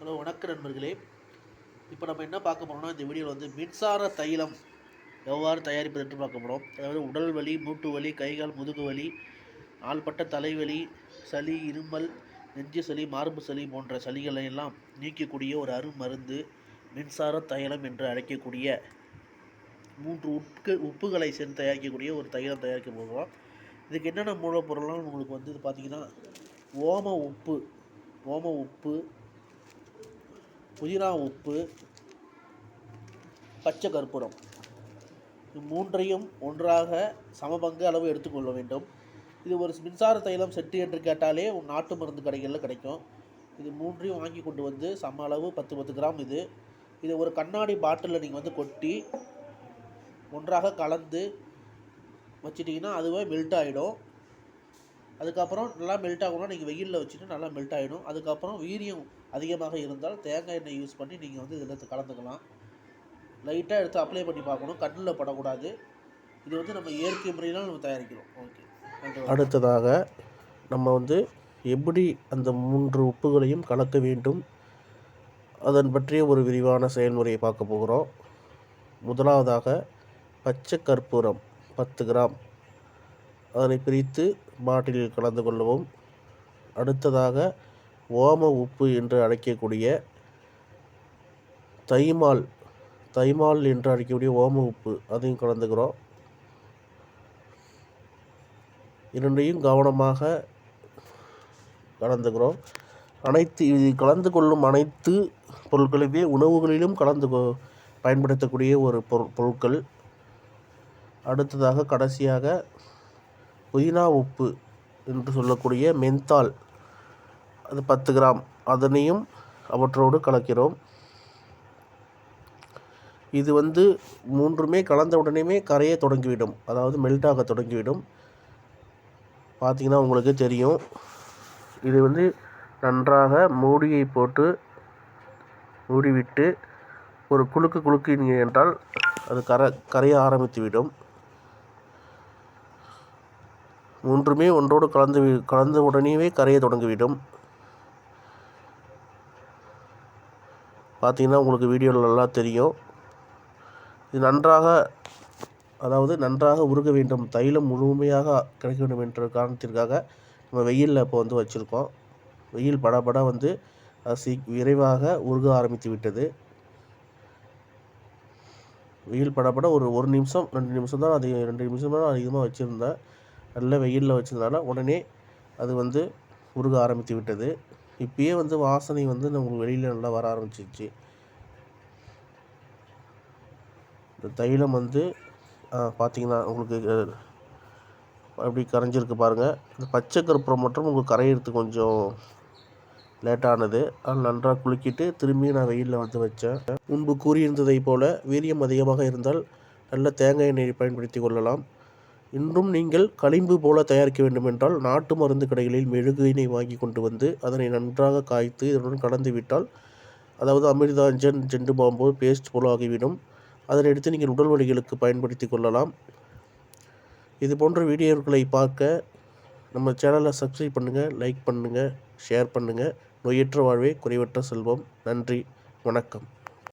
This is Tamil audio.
ஹலோ வணக்க நண்பர்களே. இப்போ நம்ம என்ன பார்க்க போகிறோம்னா இந்த வீடியோவில் வந்து மின்சார தைலம் எவ்வாறு தயாரிப்பது என்று பார்க்க போகிறோம் அதாவது உடல் வலி மூட்டு வலி கைகால் முதுகு வலி ஆள்பட்ட தலைவலி சளி இருமல் நெஞ்சு சளி மார்பு சளி போன்ற சளிகளை எல்லாம் நீக்கக்கூடிய ஒரு அருமருந்து மின்சார தைலம் என்று அழைக்கக்கூடிய மூன்று உட்கு உப்புகளை சேர்ந்து தயாரிக்கக்கூடிய ஒரு தைலம் தயாரிக்க போகிறோம். இதுக்கு என்னென்ன மூலப்பொருள்லாம் உங்களுக்கு வந்து இது பார்த்திங்கன்னா ஓம உப்பு ஓம உப்பு புதினா உப்பு பச்சை கற்பூரம். இது மூன்றையும் ஒன்றாக சமபங்கு அளவு எடுத்துக்கொள்ள வேண்டும். இது ஒரு மின்சார தைலம் செட்டு என்று கேட்டாலே நாட்டு மருந்து கடைகளில் கிடைக்கும். இது மூன்றையும் வாங்கி கொண்டு வந்து சம அளவு பத்து பத்து கிராம் இது. இது ஒரு கண்ணாடி பாட்டிலில் நீங்கள் வந்து கொட்டி ஒன்றாக கலந்து வச்சிட்டிங்கன்னா அதுவே மெல்ட் ஆகிடும் அதுக்கப்புறம் நல்லா மெல்ட் ஆகணும்னா நீங்கள் வெயிலில் வச்சுட்டு நல்லா மெல்ட் ஆகிடும் அதுக்கப்புறம் வீரியம் அதிகமாக இருந்தால் தேங்காய் எண்ணெய் யூஸ் பண்ணி நீங்கள் வந்து இதில் கலந்துக்கலாம். லைட்டாக எடுத்து அப்ளை பண்ணி பார்க்கணும். கண்ணில் படக்கூடாது. இது வந்து நம்ம இயற்கை முறையில் நம்ம தயாரிக்கிறோம். ஓகே அடுத்ததாக நம்ம வந்து எப்படி அந்த மூன்று உப்புகளையும் கலக்க வேண்டும்? அதன் பற்றிய ஒரு விரிவான செயல்முறையை பார்க்க போகிறோம். முதலாவதாக பச்சை கற்பூரம் பத்து கிராம். அதனை பிரித்து மாட்டில் கலந்து கொள்ளவும். அடுத்ததாக ஓம உப்பு என்று அழைக்கக்கூடிய தைமால் தைமால் என்று அழைக்கக்கூடிய ஓம உப்பு அதையும் கலந்துக்கிறோம். இரண்டையும் கவனமாக கலந்துக்கிறோம். அனைத்து இது கலந்து கொள்ளும் அனைத்து பொருட்களுமே உணவுகளிலும் கலந்து கொ- பயன்படுத்தக்கூடிய ஒரு பொருள் பொருட்கள். அடுத்ததாக கடைசியாக புதினா உப்பு என்று சொல்லக்கூடிய மென்தால் அது பத்து கிராம். அதனையும் அவற்றோடு கலக்கிறோம். இது வந்து மூன்றுமே கலந்த உடனேயுமே கரைய தொடங்கிவிடும். அதாவது மெல்டாக தொடங்கிவிடும். பார்த்திங்கன்னா உங்களுக்கு தெரியும். இது வந்து நன்றாக மூடியை போட்டு மூடிவிட்டு ஒரு குலுக்கு குலுக்கினீங்க என்றால் அது கர கரைய ஆரம்பித்துவிடும். மூன்றுமே ஒன்றோடு கலந்து கலந்த உடனேவே கரைய தொடங்கிவிடும். பார்த்தீங்கன்னா உங்களுக்கு வீடியோவில் நல்லா தெரியும். இது நன்றாக அதாவது நன்றாக உருக வேண்டும். தைலம் முழுமையாக கிடைக்க வேண்டும் என்ற காரணத்திற்காக நம்ம வெயிலில் இப்போ வந்து வச்சுருக்கோம். வெயில் படபட வந்து சீ விரைவாக உருக ஆரம்பித்து விட்டது. வெயில் படபட ஒரு ஒரு நிமிஷம் ரெண்டு நிமிஷம் தான் அதிக ரெண்டு நிமிஷம் தான் அதிகமாக வச்சுருந்தேன். நல்ல வெயிலில் வச்சதுனால உடனே அது வந்து உருக ஆரம்பித்து விட்டது. இப்பயே வந்து வாசனை வந்து நம்மளுக்கு வெளியில் நல்லா வர ஆரம்பிச்சிருச்சு. இந்த தைலம் வந்து பார்த்திங்கன்னா பார்த்தீங்கன்னா உங்களுக்கு அப்படி கரைஞ்சிருக்கு பாருங்கள் இந்த பச்சை கற்பூரம் மட்டும் உங்களுக்கு கரையிறது கொஞ்சம் லேட்டானது ஆனால் நன்றாக குலுக்கிட்டு திரும்பி நான் வெயிலில் வந்து வச்சேன். முன்பு கூறியிருந்ததைப் போல் வீரியம் அதிகமாக இருந்தால் நல்ல தேங்காய் எண்ணெய் பயன்படுத்தி கொள்ளலாம். இன்றும் நீங்கள் களிம்பு போல தயாரிக்க வேண்டுமென்றால் நாட்டு மருந்து கடைகளில் மெழுகினை வாங்கி கொண்டு வந்து அதனை நன்றாக காய்த்து இதனுடன் கலந்து விட்டால் அதாவது அமிர்தாஞ்சன் ஜெண்டு பாம்பு பேஸ்ட் போல ஆகிவிடும். அதனை எடுத்து நீங்கள் உடல் வலிகளுக்கு பயன்படுத்தி கொள்ளலாம். இது போன்ற வீடியோக்களை பார்க்க நம்ம சேனலை சப்ஸ்கிரைப் பண்ணுங்கள் லைக் பண்ணுங்கள் ஷேர் பண்ணுங்கள் நோயற்ற வாழ்வே குறைவற்ற செல்வம். நன்றி வணக்கம்.